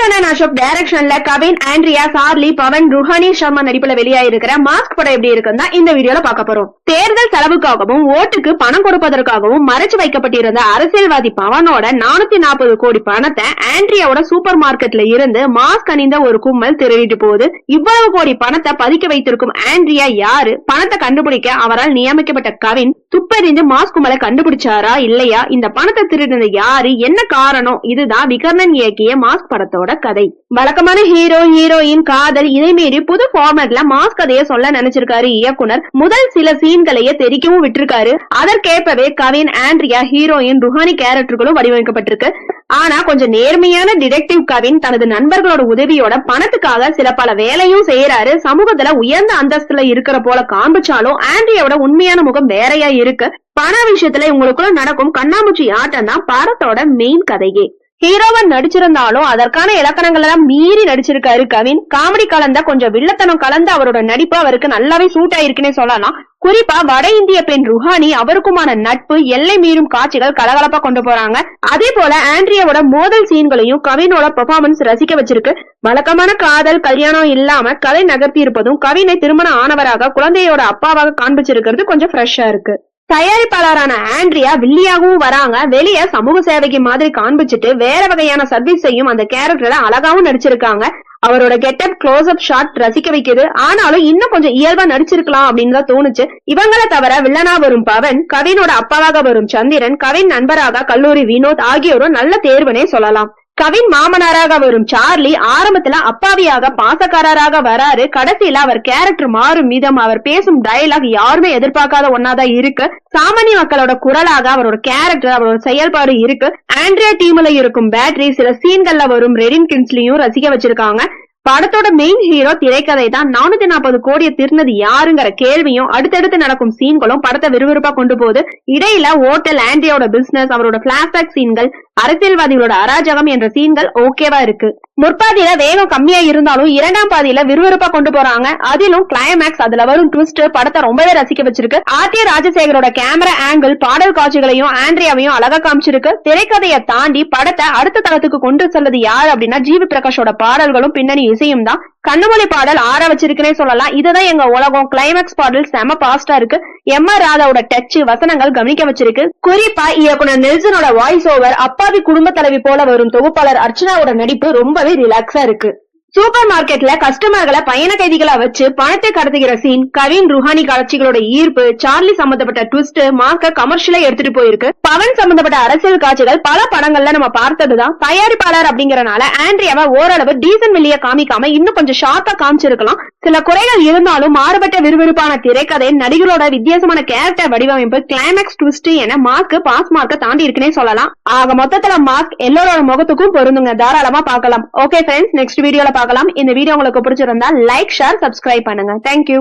கண்ணன் அசோக் டைரக்ஷன்ல Kavin Andrea Charlie Pavan Ruhani Sharma நடிப்புல வெளியாயிருக்கிற மாஸ்க் படம் எப்படி இருக்குன்னு இந்த வீடியோல பார்க்க போறோம். தேர்தல் செலவுக்காகவும் ஓட்டுக்கு பணம் கொடுப்பதற்காகவும் மறைச்சு வைக்கப்பட்டிருந்த அரசியல்வாதி பவனோட நானூத்தி நாற்பது கோடி பணத்தை ஆண்ட்ரியாவோட சூப்பர் மார்க்கெட்ல இருந்து மாஸ்க் அணிந்த ஒரு கும்பல் திருடிட்டு போகுது. இவ்வளவு கோடி பணத்தை பதுக்கி வைத்திருக்கும் ஆண்ட்ரியா யாரு? பணத்தை கண்டுபிடிக்க அவரால் நியமிக்கப்பட்ட கவின் துப்பறிந்து மாஸ்க் கும்பலை கண்டுபிடிச்சாரா இல்லையா? இந்த பணத்தை திருடினது யாரு? என்ன காரணம்? இதுதான் விகர்ணன் இயக்கிய மாஸ்க் படத்தோட படத்தோட கதை வழக்கமான ஹீரோ ஹீரோயின் காதல் இதை மீறி புது ஃபார்மேட்ல மாஸ் கதையை சொல்ல நினைச்சிருக்காரு இயக்குனர். முதல் சில சீன்களையே தெரிக்கவும் விட்டிருக்காரு. அதற்கேற்பவே கவின் ஆண்ட்ரியா ஹீரோயின் ருஹானி கேரக்டர்களும் வடிவமைக்கப்பட்டிருக்கு. ஆனா கொஞ்சம் நேர்மையான டிடெக்டிவ் கவின் தனது நண்பர்களோட உதவியோட பணத்துக்காக சில பல வேலையும் செய்யறாரு சமூகத்துல உயர்ந்த அந்தஸ்துல இருக்கிற போல காண்பிச்சாலும் ஆண்ட்ரியாவோட உண்மையான முகம் வேறையா இருக்கு. பண விஷயத்துல இவங்களுக்குள்ள நடக்கும் கண்ணாமூச்சி ஆட்டம் தான் படத்தோட மெயின் கதையே. ஹீரோவன் நடிச்சிருந்தாலும் அதற்கான இலக்கணங்கள் எல்லாம் மீறி நடிச்சிருக்காரு கவின். காமெடி கலந்த கொஞ்சம் வில்லத்தனம் கலந்த அவரோட நடிப்பு அவருக்கு நல்லாவே சூட் ஆயிருக்குன்னே சொல்லலாம். குறிப்பா வட இந்திய பெண் ருஹானி அவருக்குமான நட்பு எல்லை மீறும் காட்சிகள் கலகலப்பா கொண்டு போறாங்க. அதே போல ஆண்ட்ரியாவோட மோதல் சீன்களையும் கவினோட பெர்ஃபார்மன்ஸ் ரசிக்க வச்சிருக்கு. வழக்கமான காதல் கல்யாணம் இல்லாம கதை நகர்த்தி இருப்பதும் கவினை திருமண ஆனவராக குழந்தையோட அப்பாவாக காண்பிச்சிருக்கிறது கொஞ்சம் ஃப்ரெஷ்ஷா இருக்கு. தயாரிப்பாளரான ஆண்ட்ரியா வில்லியாகவும் வராங்க. வெளிய சமூக சேவைக்கு மாதிரி காண்பிச்சுட்டு வேற வகையான சர்வீஸையும் அந்த கேரக்டர்ல அழகாவும் நடிச்சிருக்காங்க. அவரோட கெட்டப் க்ளோஸ் அப் ஷாட் ரசிக்க வைக்குது. ஆனாலும் இன்னும் கொஞ்சம் இயல்பா நடிச்சிருக்கலாம் அப்படின்னு தான் தோணுச்சு. இவங்கள தவிர வில்லனா வரும் பவன் கவினோட அப்பாவாக வரும் சந்திரன் கவின் நண்பராக கல்லூரி வினோத் ஆகியோரும் நல்ல தேர்வுனே சொல்லலாம். கவின் மாமனாராக வரும் சார்லி ஆரம்பத்துல அப்பாவியாக பாசக்காரராக வராரு. கடைசியில அவர் கேரக்டர் மாறும் விதம் அவர் பேசும் டயலாக் யாருமே எதிர்பார்க்காத ஒன்னாதான் இருக்கு. சாமானிய மக்களோட குரலாக அவரோட கேரக்டர் அவரோட செயல்பாடு இருக்கு. ஆண்ட்ரியா டீம்ல இருக்கும் பேட்டரி சில சீன்கள்ல வரும் ரெடின் கின்ஸ்லியும் ரசிக்க வச்சிருக்காங்க. படத்தோட மெயின் ஹீரோ திரைக்கதை தான் நானூத்தி நாற்பது கோடியை திருந்தது யாருங்கிற கேள்வியும் அடுத்தடுத்து நடக்கும் சீன்களும் படத்தை விறுவிறுப்பா கொண்டு போகுது. இடையில ஓட்டல் ஆண்ட்ரியோட பிசினஸ் அவரோட பிளாஷ்பேக் சீன்கள் அரசியல்வாதிகளோட அராஜகம் என்ற சீன்கள் ஓகேவா இருக்கு. முற்பாதியில வேகம் கம்மியா இருந்தாலும் இரண்டாம் பாதியில விறுவிறுப்பா கொண்டு போறாங்க. அதிலும் கிளைமேக்ஸ் அதுல வரும் ட்விஸ்ட் படத்தை ரொம்பவே ரசிக்க வச்சிருக்கு. ஆர்டி ராஜசேகரோட கேமரா ஆங்கிள் பாடல் காட்சிகளையும் ஆண்ட்ரியாவையும் அழகா காமிச்சிருக்கு. திரைக்கதையை தாண்டி படத்தை அடுத்த தளத்துக்கு கொண்டு செல்வது யார் அப்படின்னா ஜிவி பிரகாஷோட பாடல்களும் பின்னணி இசையும் தான். கண்ணுமொழி பாடல் ஆற வச்சிருக்குன்னே சொல்லலாம். இதுதான் எங்க உலகம். கிளைமேக்ஸ் பாடல் செம பாஸ்டா இருக்கு. எம் ஆர் ராதாவோட டச் வசனங்கள் கவனிக்க வச்சிருக்கு. குறிப்பா இயக்குனர் நெல்சனோட வாய்ஸ் ஓவர் அப்பாவி குடும்ப தலைவி போல வரும் தொகுப்பாளர் அர்ச்சனாவோட நடிப்பு ரொம்பவே ரிலாக்ஸா இருக்கு. சூப்பர் மார்க்கெட்ல கஸ்டமர்களை பயண கைதிகளா வச்சு பணத்தை கடத்துகிற சீன் கவின் ருஹானி காட்சிகளோட ஈர்ப்பு சார்லி சம்பந்தப்பட்ட ட்விஸ்ட் மார்க்க கமர்ஷியலா எடுத்துட்டு போயிருக்கு. பவன் சம்பந்தப்பட்ட அரசியல் காட்சிகள் பல படங்கள்ல நம்ம பார்த்ததுதான். தயாரிப்பாளர் அப்படிங்கறனால ஆண்ட்ரியாவை ஓரளவு டீசன் வெளிய காமிக்காம இன்னும் கொஞ்சம் ஷார்ப்பா காமிச்சிருக்கலாம். சில குறைகள் இருந்தாலும் மாறுபட்ட விறுவிறுப்பான திரைக்கதை நடிகரோட வித்தியாசமான கேரக்டர் வடிவமைப்பு கிளைமேக்ஸ் ட்விஸ்ட் என மார்க் பாஸ் மார்க்க தாண்டி இருக்குன்னே சொல்லலாம். ஆக மொத்தத்துல மார்க் எல்லோரோட முகத்துக்கும் பொருந்துங்க. தாராளமா பார்க்கலாம். ஓகே ஃப்ரெண்ட்ஸ் நெக்ஸ்ட் வீடியோல பார்க்கலாம். இந்த வீடியோ உங்களுக்கு பிடிச்சிருந்தா லைக் ஷேர் சப்ஸ்கிரைப் பண்ணுங்க. Thank you